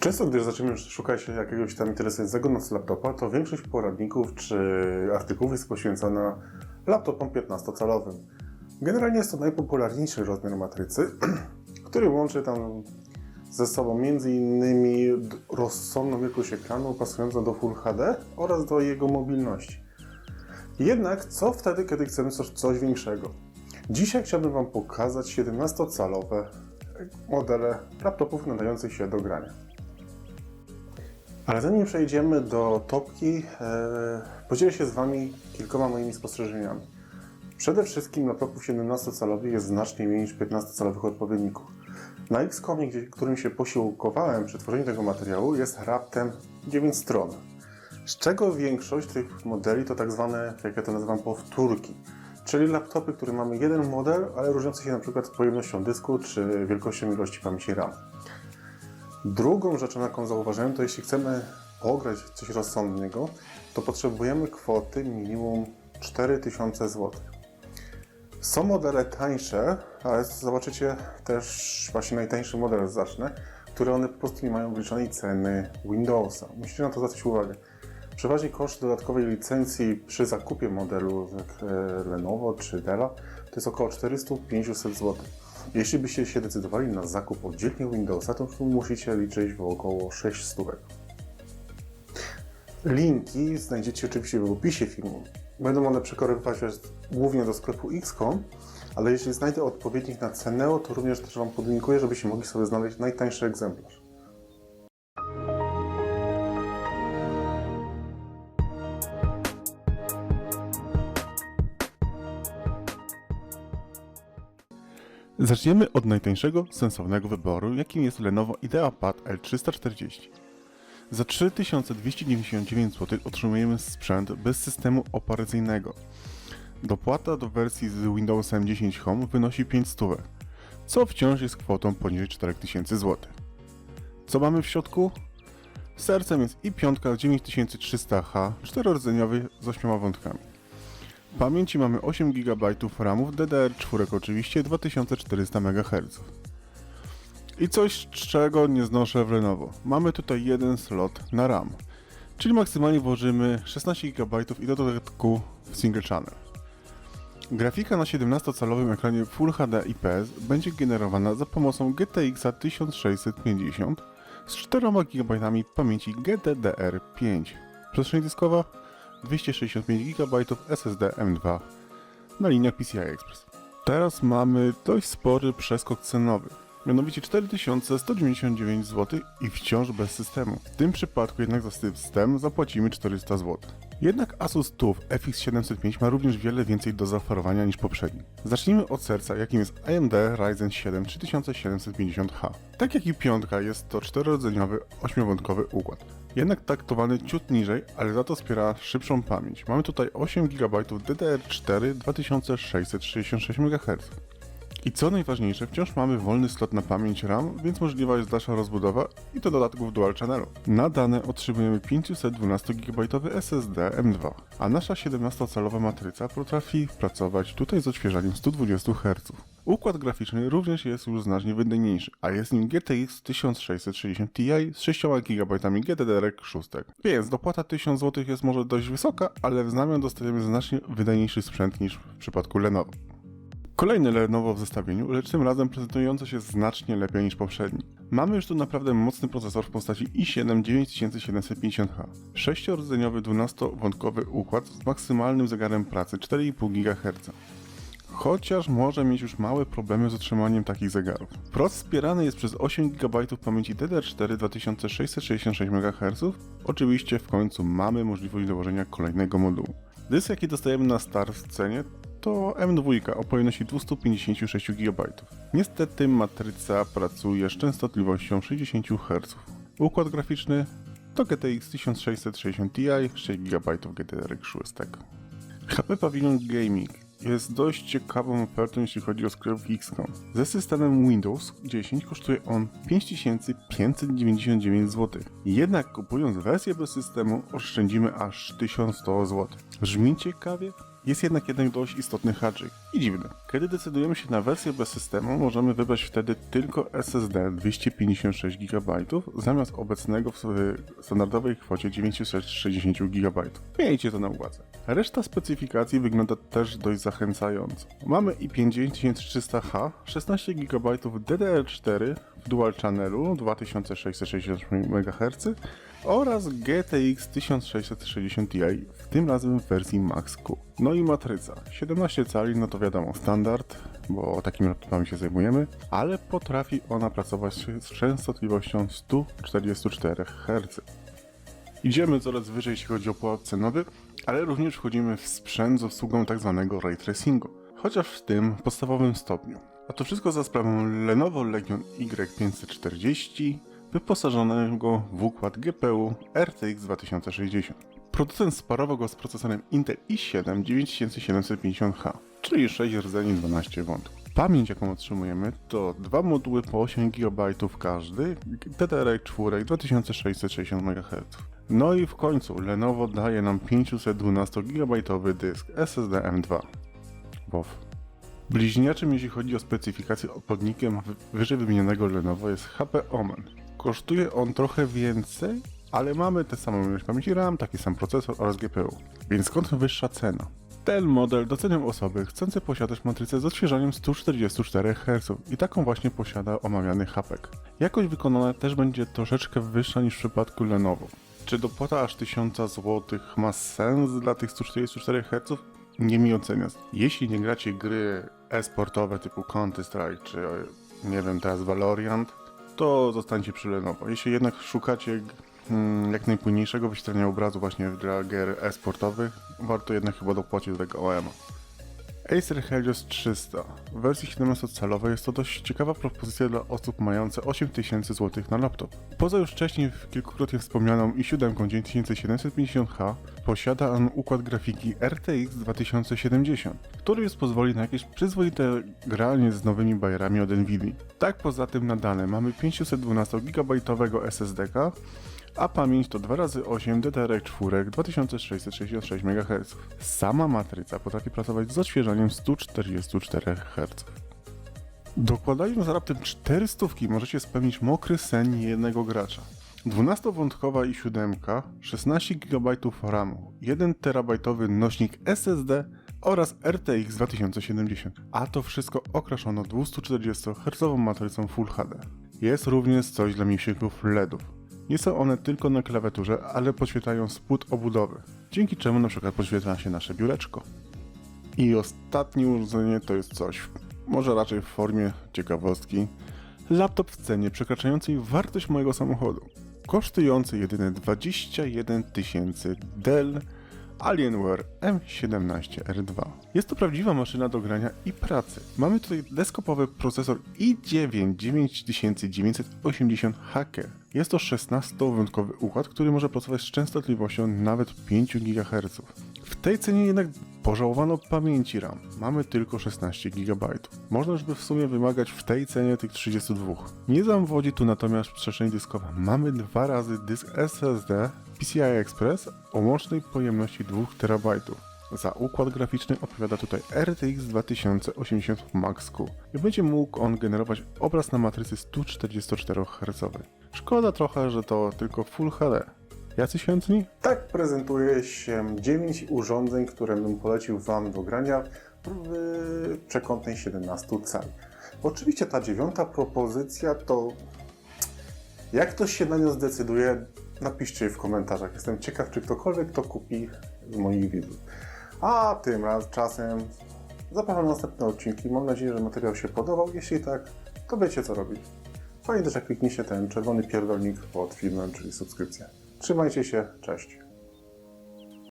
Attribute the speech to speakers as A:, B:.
A: Często, gdy zaczniemy szukać jakiegoś tam interesującego nas laptopa, to większość poradników czy artykułów jest poświęcona laptopom 15-calowym. Generalnie jest to najpopularniejszy rozmiar matrycy, który łączy tam ze sobą m.in. rozsądną wielkość ekranu pasującą do Full HD oraz do jego mobilności. Jednak co wtedy, kiedy chcemy coś, coś większego? Dzisiaj chciałbym Wam pokazać 17-calowe modele laptopów nadających się do grania. Ale zanim przejdziemy do topki, e, podzielę się z Wami kilkoma moimi spostrzeżeniami. Przede wszystkim laptopów 17-calowych jest znacznie mniej niż 15-calowych odpowiedników. Na Xcomie, którym się posiłkowałem przy tworzeniu tego materiału, jest raptem 9 stron. Z czego większość tych modeli to tak zwane, jak ja to nazywam, powtórki. Czyli laptopy, które mamy jeden model, ale różniące się na przykład pojemnością dysku czy wielkością ilości pamięci RAM. Drugą rzeczą, jaką zauważyłem, to jeśli chcemy pograć w coś rozsądnego, to potrzebujemy kwoty minimum 4000 zł. Są modele tańsze, ale zobaczycie też właśnie najtańszy model zacznę, które one po prostu nie mają wliczonej ceny Windowsa. Musicie na to zwrócić uwagę. Przeważnie koszt dodatkowej licencji przy zakupie modelu jak e, Lenovo czy Della to jest około 400-500 zł. Jeśli byście się decydowali na zakup oddzielnie Windowsa, to musicie liczyć w około 600 stówek. Linki znajdziecie oczywiście w opisie filmu. Będą one przekonywać Was głównie do sklepu XCOM, ale jeśli znajdę odpowiednik na Ceneo, to również też Wam podlinkuję, żebyście mogli sobie znaleźć najtańszy egzemplarz.
B: Zaczniemy od najtańszego, sensownego wyboru, jakim jest Lenovo IdeaPad L340. Za 3299 zł otrzymujemy sprzęt bez systemu operacyjnego. Dopłata do wersji z Windowsem 10 Home wynosi 5 stówek, co wciąż jest kwotą poniżej 4000 zł. Co mamy w środku? Sercem jest i piątka 9300H, czterorodzeniowy z 8 wątkami. Pamięci mamy 8 GB RAMów, DDR4 oczywiście, 2400 MHz. I coś, czego nie znoszę w Lenovo. Mamy tutaj jeden slot na RAM, czyli maksymalnie włożymy 16 GB i do dodatku w single channel. Grafika na 17-calowym ekranie Full HD IPS będzie generowana za pomocą GTX 1650 z 4 GB pamięci GDDR5. Przestrzeń dyskowa 265 GB SSD M2 na liniach PCI Express. Teraz mamy dość spory przeskok cenowy. Mianowicie 4199 zł i wciąż bez systemu. W tym przypadku jednak za system zapłacimy 400 zł. Jednak Asus TUF FX705 ma również wiele więcej do zaoferowania niż poprzedni. Zacznijmy od serca, jakim jest AMD Ryzen 7 3750H. Tak jak i piątka jest to czterorodzeniowy, ośmiowątkowy układ. Jednak taktowany ciut niżej, ale za to wspiera szybszą pamięć. Mamy tutaj 8 GB DDR4 2666 MHz. I co najważniejsze, wciąż mamy wolny slot na pamięć RAM, więc możliwa jest dalsza rozbudowa i to dodatków dual channelu. Na dane otrzymujemy 512 GB SSD M2, a nasza 17-calowa matryca potrafi pracować tutaj z odświeżaniem 120 Hz. Układ graficzny również jest już znacznie wydajniejszy, a jest nim GTX 1660 Ti z 6 GB GDDR6. Więc dopłata 1000 zł jest może dość wysoka, ale w zamian dostajemy znacznie wydajniejszy sprzęt niż w przypadku Lenovo. Kolejny Lenovo w zestawieniu, lecz tym razem prezentujący się znacznie lepiej niż poprzedni. Mamy już tu naprawdę mocny procesor w postaci i7 9750H. 6-rdzeniowy 12-wątkowy układ z maksymalnym zegarem pracy 4,5 GHz. Chociaż może mieć już małe problemy z utrzymaniem takich zegarów. Proc wspierany jest przez 8 GB pamięci DDR4 2666 MHz. Oczywiście w końcu mamy możliwość dołożenia kolejnego modułu. Dysk jaki dostajemy na start w cenie to M2 o pojemności 256 GB. Niestety matryca pracuje z częstotliwością 60 Hz. Układ graficzny to GTX 1660 Ti, 6 GB GDR6. HP Pavilion Gaming jest dość ciekawą ofertą jeśli chodzi o sklep XCOM. Ze systemem Windows 10 kosztuje on 5599 zł. Jednak kupując wersję bez systemu oszczędzimy aż 1100 zł. Brzmi ciekawie? Jest jednak jeden dość istotny haczyk i dziwny. Kiedy decydujemy się na wersję bez systemu, możemy wybrać wtedy tylko SSD 256 GB zamiast obecnego w standardowej kwocie 960 GB. Miejcie to na uwadze. Reszta specyfikacji wygląda też dość zachęcająco. Mamy i5 9300H, 16 GB DDR4 w dual channelu 2660 MHz oraz GTX 1660 Ti, w tym razem w wersji Max Q. No i matryca. 17 cali, no to wiadomo, standard, bo takimi laptopami się zajmujemy, ale potrafi ona pracować z częstotliwością 144 Hz. Idziemy coraz wyżej, jeśli chodzi o pułap cenowy, ale również wchodzimy w sprzęt z obsługą tzw. ray tracingu, chociaż w tym podstawowym stopniu. A to wszystko za sprawą Lenovo Legion Y540, wyposażonego w układ GPU RTX 2060. Producent sparował go z procesorem Intel i7 9750H, czyli 6 rdzeni 12 wątków. Pamięć jaką otrzymujemy to dwa moduły po 8 GB każdy, DDR4 2660 MHz. No i w końcu Lenovo daje nam 512 GB dysk SSD M2. WoW. Bliźniaczym jeśli chodzi o specyfikację podnikiem wyżej wymienionego Lenovo jest HP Omen. Kosztuje on trochę więcej, ale mamy tę samą ilość pamięci RAM, taki sam procesor oraz GPU. Więc skąd wyższa cena? Ten model doceniam osoby chcące posiadać matrycę z odświeżaniem 144 Hz i taką właśnie posiada omawiany HAPEK. Jakość wykonana też będzie troszeczkę wyższa niż w przypadku Lenovo. Czy dopłata aż 1000 zł ma sens dla tych 144 Hz? Nie mi oceniać. Jeśli nie gracie gry e-sportowe typu Counter-Strike czy nie wiem teraz Valorant, to zostańcie przy Lenovo. Jeśli jednak szukacie mm, jak najpłynniejszego wyświetlenia obrazu właśnie dla gier e-sportowych, warto jednak chyba dopłacić do tego OM. Acer Helios 300 w wersji 17-calowej jest to dość ciekawa propozycja dla osób mających 8000 zł na laptop. Poza już wcześniej kilkukrotnie wspomnianą i7 9750H posiada on układ grafiki RTX 2070, który już pozwoli na jakieś przyzwoite granie z nowymi bajerami od Nvidia. Tak poza tym na dane mamy 512 GB SSD, a pamięć to 2x8 DDR4 2666 MHz. Sama matryca potrafi pracować z odświeżaniem 144 Hz. Dokładając raptem 400 możecie spełnić mokry sen jednego gracza. 12-wątkowa i7, 16 GB RAMu, 1 TB nośnik SSD oraz RTX 2070, a to wszystko okraszono 240 Hz matrycą Full HD. Jest również coś dla miłsików LEDów. Nie są one tylko na klawiaturze, ale podświetlają spód obudowy, dzięki czemu na przykład podświetla się nasze biureczko. I ostatnie urządzenie to jest coś, może raczej w formie ciekawostki, laptop w cenie przekraczającej wartość mojego samochodu, kosztujący jedynie 21 tysięcy Dell Alienware M17R2. Jest to prawdziwa maszyna do grania i pracy. Mamy tutaj deskopowy procesor i9 9980 Hacker. Jest to 16-wątkowy układ, który może pracować z częstotliwością nawet 5 GHz. W tej cenie jednak pożałowano pamięci RAM. Mamy tylko 16 GB. Można już by w sumie wymagać w tej cenie tych 32. Nie zawodzi tu natomiast przestrzeń dyskowa. Mamy dwa razy dysk SSD PCI Express o łącznej pojemności 2 TB. Za układ graficzny odpowiada tutaj RTX 2080 Max Q i będzie mógł on generować obraz na matrycy 144 Hz. Szkoda trochę, że to tylko Full HD. Jacyś chętni?
A: Tak prezentuje się 9 urządzeń, które bym polecił Wam do grania w przekątnej 17 cali. Oczywiście ta dziewiąta propozycja to jak ktoś się na nią zdecyduje, napiszcie w komentarzach. Jestem ciekaw, czy ktokolwiek to kupi z moich widzów. A tym raz czasem zapraszam na następne odcinki. Mam nadzieję, że materiał się podobał. Jeśli tak, to wiecie co robić. Fajnie też jak klikniecie ten czerwony pierdolnik pod filmem, czyli subskrypcja. Trzymajcie się, cześć.